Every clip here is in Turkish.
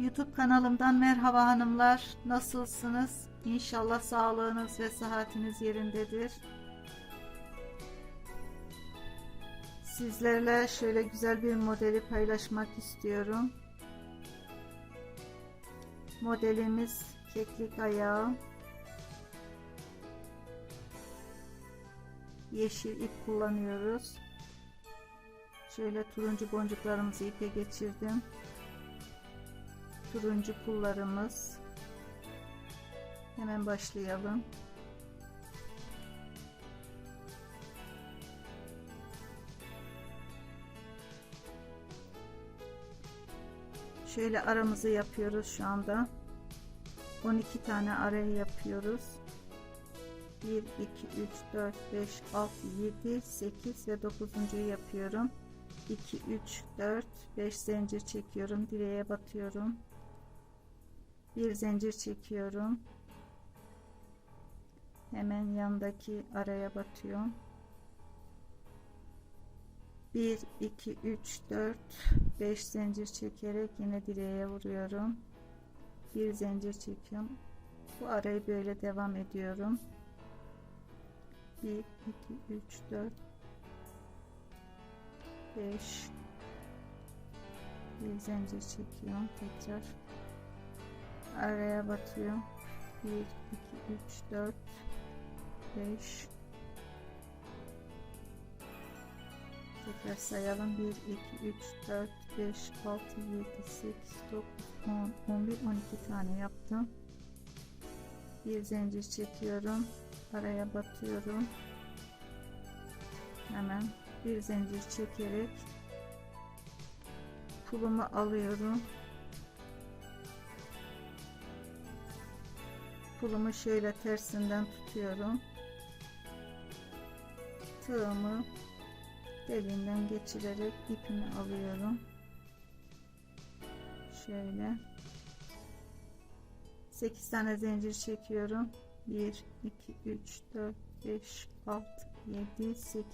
YouTube kanalımdan merhaba hanımlar. Nasılsınız? İnşallah sağlığınız ve sıhhatiniz yerindedir. Sizlerle şöyle güzel bir modeli paylaşmak istiyorum. Modelimiz keklik ayağı. Yeşil ip kullanıyoruz. Şöyle turuncu boncuklarımızı ipe geçirdim. Turuncu pullarımız. Hemen başlayalım. Şöyle aramızı yapıyoruz şu anda. 12 tane arayı yapıyoruz. 1, 2, 3, 4, 5, 6, 7, 8 ve 9. yapıyorum. 2, 3, 4, 5 zincir çekiyorum. Direğe batıyorum. Bir zincir çekiyorum. Hemen yandaki araya batıyorum. 1, 2, 3, 4, 5 zincir çekerek yine direğe vuruyorum. Bir zincir çekiyorum. Bu arayı böyle devam ediyorum. 1, 2, 3, 4, 5 bir zincir çekiyorum tekrar araya batıyorum 1 2 3 4 5 tekrar sayalım. 1 2 3 4 5 6 7 8 9 10 11 12 tane yaptım. Bir zincir çekiyorum. Araya batıyorum. Hemen bir zincir çekerek pulumu alıyorum pulumu şöyle tersinden tutuyorum. Tığımı deliğinden geçirerek ipimi alıyorum. Şöyle. 8 tane zincir çekiyorum. 1 2 3 4 5 6 7 8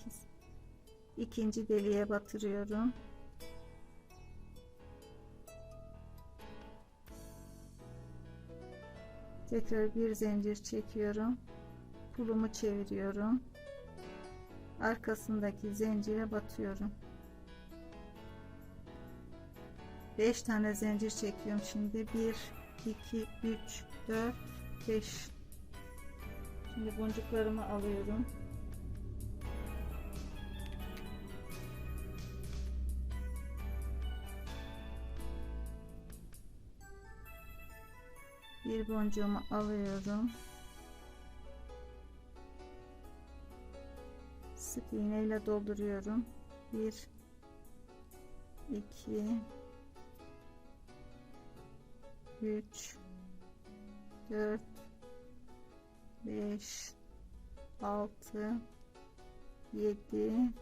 ikinci deliğe batırıyorum tekrar bir zincir çekiyorum. Pulumu çeviriyorum. Arkasındaki zincire batıyorum. 5 tane zincir çekiyorum şimdi. 1 2 3 4 5 şimdi boncuklarımı alıyorum bir boncuğumu alıyorum. Sık iğne ile dolduruyorum. 1 2 3 4 5 6 7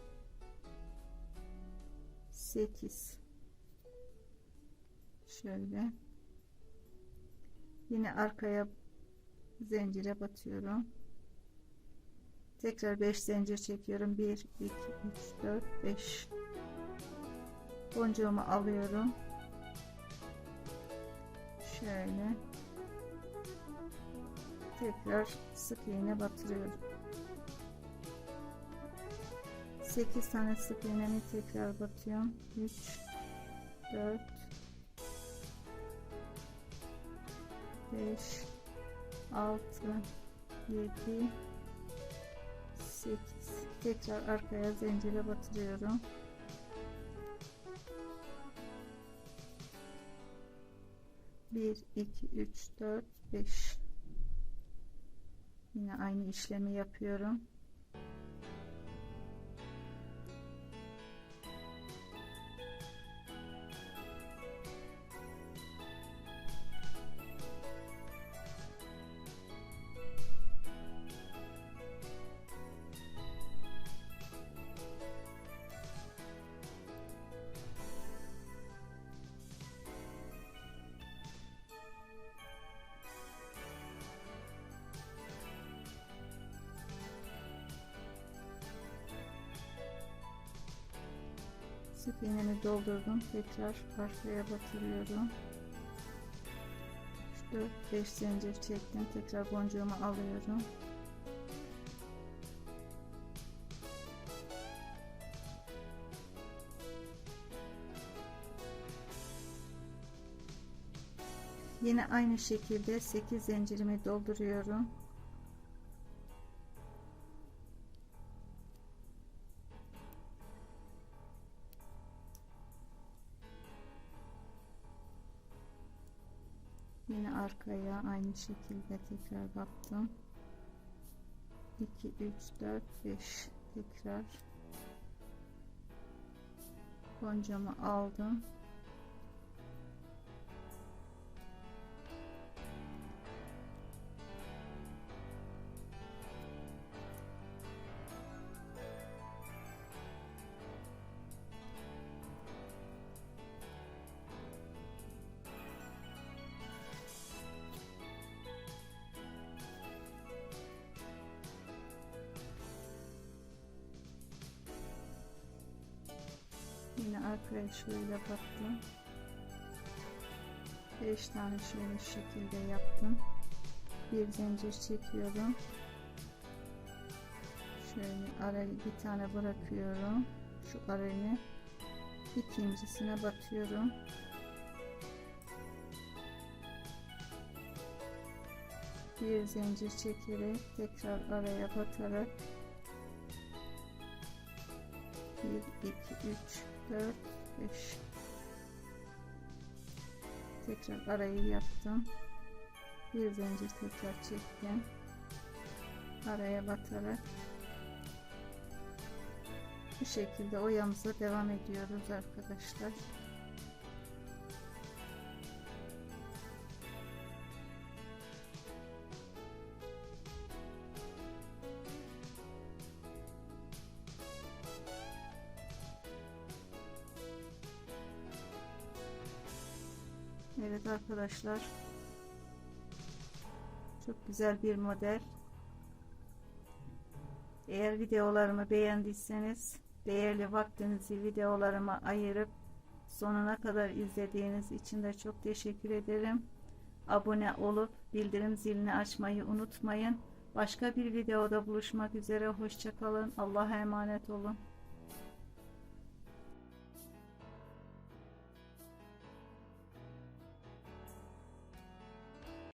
8 şöyle yine arkaya zincire batıyorum. Tekrar 5 zincir çekiyorum. 1 2 3 4 5 boncuğumu alıyorum. Şöyle. Tekrar sık iğne batırıyorum. 8 tane sık iğnemi tekrar batıyorum. 3 4 5 6 7 8 tekrar arkaya zincire batırıyorum. Bir iki üç dört beş. Yine aynı işlemi yapıyorum sık iğnemi doldurdum. Tekrar arkaya batırıyorum. 4 5 zincir çektim. Tekrar boncuğumu alıyorum. Yine aynı şekilde 8 zincirimi dolduruyorum. Arkaya aynı şekilde tekrar battım. 2 3 4 5 tekrar boncuğumu aldım. Yine arkaya şöyle battım. 5 tane şöyle şekilde yaptım. Bir zincir çekiyorum. Şöyle araya bir tane bırakıyorum. Şu arayı ikincisine batıyorum. Bir zincir çekerek tekrar araya batarak 1 2 3 4 5 tekrar arayı yaptım. Bir zincir tekrar çektim. Araya batarak. Bu şekilde oyamıza devam ediyoruz arkadaşlar Evet arkadaşlar. Çok güzel bir model. Eğer videolarımı beğendiyseniz değerli vaktinizi videolarıma ayırıp sonuna kadar izlediğiniz için de çok teşekkür ederim. Abone olup bildirim zilini açmayı unutmayın. Başka bir videoda buluşmak üzere. Hoşçakalın. Allah'a emanet olun.